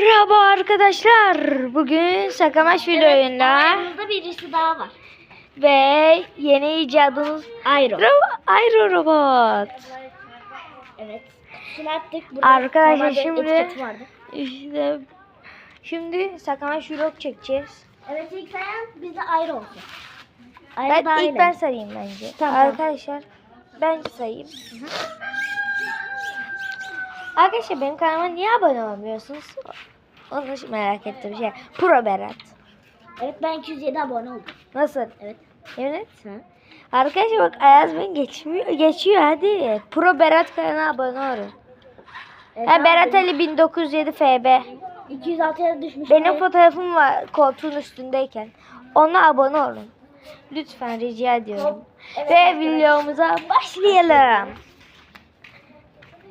Merhaba arkadaşlar. Bugün Sakamaş videoyunda Yanımızda birisi daha var. ve yeni icadımız Ayro. Ro- Aero Robot. Evet. Attık. Arkadaşlar şimdi-. İşte şimdi Sakamaş vlog çekeceğiz. Evet ilk sayan bizde Ayro olsun. Ayro Ben, ilk ben sayayım bence. Tamam. Arkadaşlar ben sayayım. Arkadaşlar benim kanalıma niye abone olmuyorsunuz? Onu merak ettim şey. Pro Berat. Evet ben 207 abone oldum. Nasıl? Evet. Evet. Hı. Arkadaşlar bak Ayaz beni geçmiyor. Geçiyor hadi. Pro Berat kanalına abone olun. Evet, Ha, Berat Ali 1907 FB. 206'ya düşmüş. Benim Evet. fotoğrafım var koltuğun üstündeyken. Ona abone olun. Lütfen rica ediyorum. Evet, Ve videomuza başlayalım.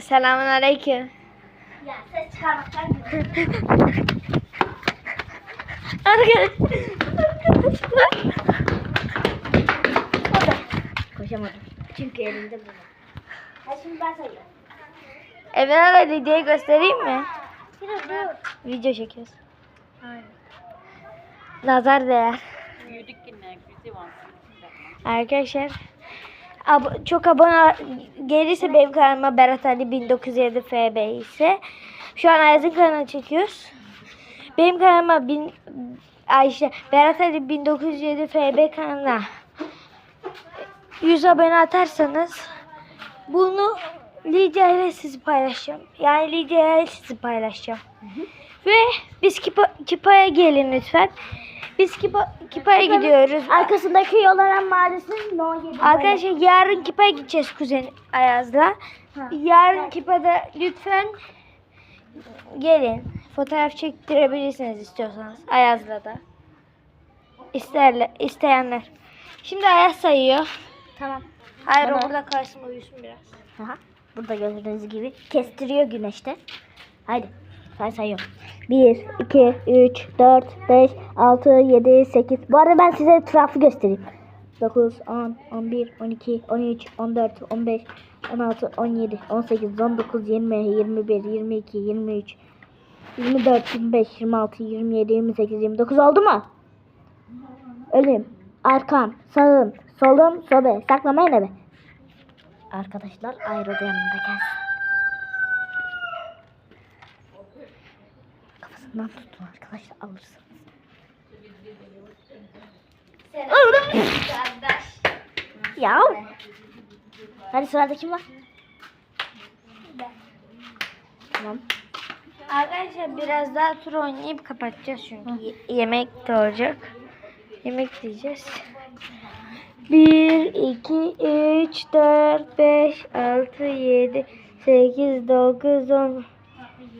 Selamun aleyküm. Ya ses çıkarmaktan. Arkadaşlar. Koşamadım. Çünkü elimde bu. Ha şimdi ben sayıyorum. Ali diye göstereyim mi? Biraz dur. Video çekiyoruz. Aynen. Nazar değer. Arkadaşlar ab- çok abone gelirse benim kanalıma Berat Ali 1907 FB ise şu an Ayaz'ın kanalını çekiyoruz. Benim kanalıma bin, Ayşe Berat Ali 1907 FB kanalına 100 abone atarsanız bunu Lidya ile sizi paylaşacağım. Yani Lidya ile sizi paylaşacağım. Ve biz Kipa, Kipa'ya gelin lütfen. Biz Kipa, Kipa'ya gidiyoruz. Arkasındaki Yolaran Mahallesi'nin No 7. Arkadaşlar yarın Kipa'ya gideceğiz kuzen Ayaz'la. Ha. Yarın Kipa'da lütfen gelin. Fotoğraf çektirebilirsiniz istiyorsanız Ayaz'la da. İsterler, isteyenler. Şimdi Ayaz sayıyor. Tamam. Hayır Bana- burada kalsın uyusun biraz. Aha. Burada gördüğünüz gibi kestiriyor güneşte. Haydi. Say sayıyorum. 1, 2, 3, 4, 5, 6, 7, 8. Bu arada ben size etrafı göstereyim. 9, 10, 11, 12, 13, 14, 15, 16, 17, 18, 19, 20, 21, 22, 23, 24, 25, 26, 27, 28, 29 oldu mu? Önüm, arkam, sağım, solum, sobe. Saklamayın eve. Arkadaşlar ayrı yanımda gelsin. Kafasından tutun arkadaşlar alırsınız. Ya. Hadi sırada kim var? Tamam. Arkadaşlar biraz daha tur oynayıp kapatacağız çünkü ye- yemek de olacak. Yemek diyeceğiz. 1, 2, 3, 4, 5, 6, 7, 8, 9, 10,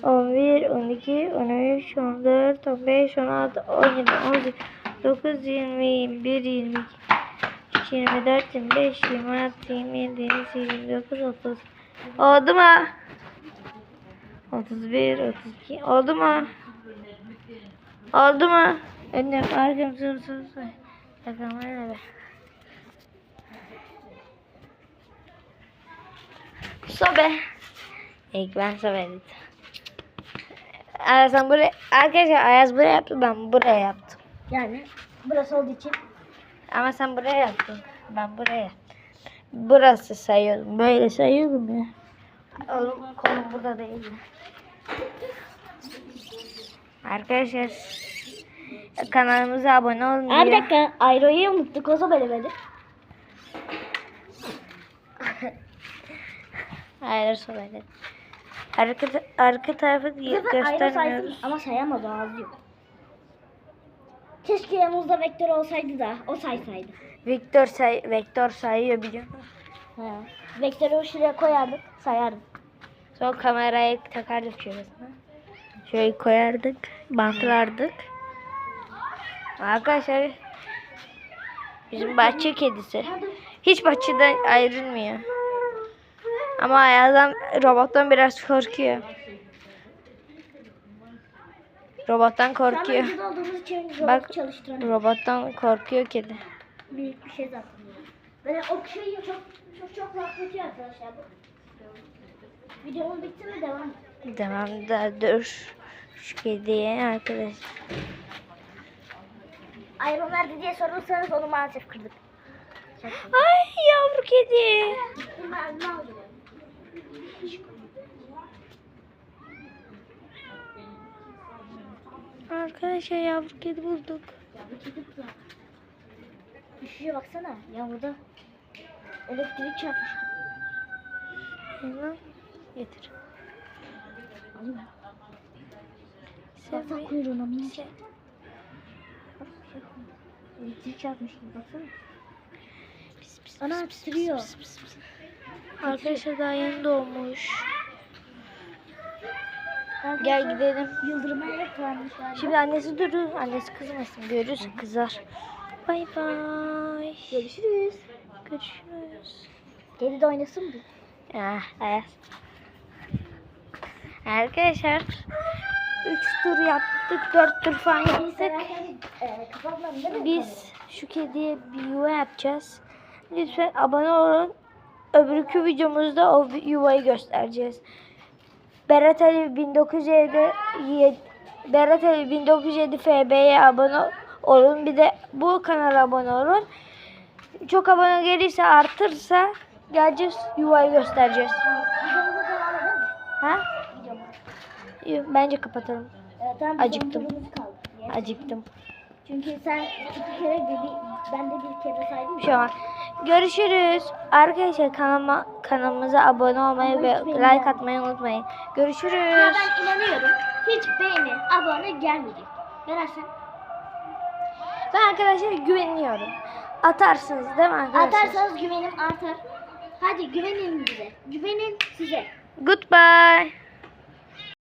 11, 12, 13, 14, 15, 16, 17, 18, 19, 20, 21, 22, 24, 25, 26, 27, 28, 29, 30. Oldu mu? 31, 32. Oldu mu? Oldu mu? Önüm, arkam, sır, sır, sır. Nerede? Sobe. İlk ben sobe dedim. Ayaz sen buraya, arkadaşlar Ayaz buraya yaptı, ben buraya yaptım. Yani burası olduğu için Ama sen buraya yaptın, ben buraya. Burası sayıyorum. Böyle sayıyorum ya. Oğlum konum burada değil. Arkadaşlar kanalımıza abone olun. Aa, bir dakika. Ayro'yu unuttuk. O zaman ölemedi. Hayır söyledim. Arka, arka tarafı göstermiyoruz. ama sayamaz o ağzı yok. Keşke yanımızda vektör olsaydı da o saysaydı. Vektör say vektör sayıyor biliyor musun? He. Vektörü şuraya koyardık sayardık. Sonra kamerayı takardık şurasına. Şöyle koyardık, bantlardık. Arkadaşlar bizim bahçe kedisi. Hiç bahçeden ayrılmıyor. Ama adam robottan biraz korkuyor. Robottan korkuyor. Robot Bak robottan korkuyor kedi. Büyük bir şey zaten. Böyle o şeyi çok çok çok rahatlatıyor arkadaşlar. Videomuz bitti mi devam? Tamam da dur. Şu kediye arkadaş. Ayron nerede diye sorursanız onu maalesef kırdık. Ay yavru kedi. Ben ne? Arkadaşlar yavru kedi bulduk. Ya bu kedi bu. Düşüyor baksana. Ya burada elektrik çarpmış. Hemen getir. Baksana kuyruğuna koymuş. Elektrik çarpmış baksana. Pis, pis, Ana pis, titriyor. pis, pis, pis. Arkadaşlar daha yeni doğmuş. Gel gidelim. Yıldırıma evet varmış galiba. Şimdi annesi durur. Annesi kızmasın. Görürüz kızar. Bay bay. görüşürüz. Görüşürüz. Geri de oynasın mı? Ah, Ayaz. Arkadaşlar 3 tur yaptık, 4 tur falan yaptık. Mi? Biz şu kediye bir yuva yapacağız. Lütfen abone olun. Öbürkü videomuzda o yuvayı göstereceğiz. Berat Ali 1907 ye- Berat Ali 1907 FB'ye abone olun. Bir de bu kanala abone olun. Çok abone gelirse artırsa geleceğiz yuvayı göstereceğiz. Ha? Bence kapatalım. Ee, tamam, Acıktım. Acıktım. Çünkü sen iki kere dedi, ben de bir kere saydım. Şey olmaz. Görüşürüz. Arkadaşlar kanalıma, kanalımıza abone olmayı ve like atmayı unutmayın. Görüşürüz. ben inanıyorum. Hiç beğeni, abone gelmeyecek. Verersen. Ben arkadaşlar güveniyorum. Atarsınız değil mi arkadaşlar? Atarsanız güvenim artar. Hadi güvenin bize. Güvenin size. Goodbye.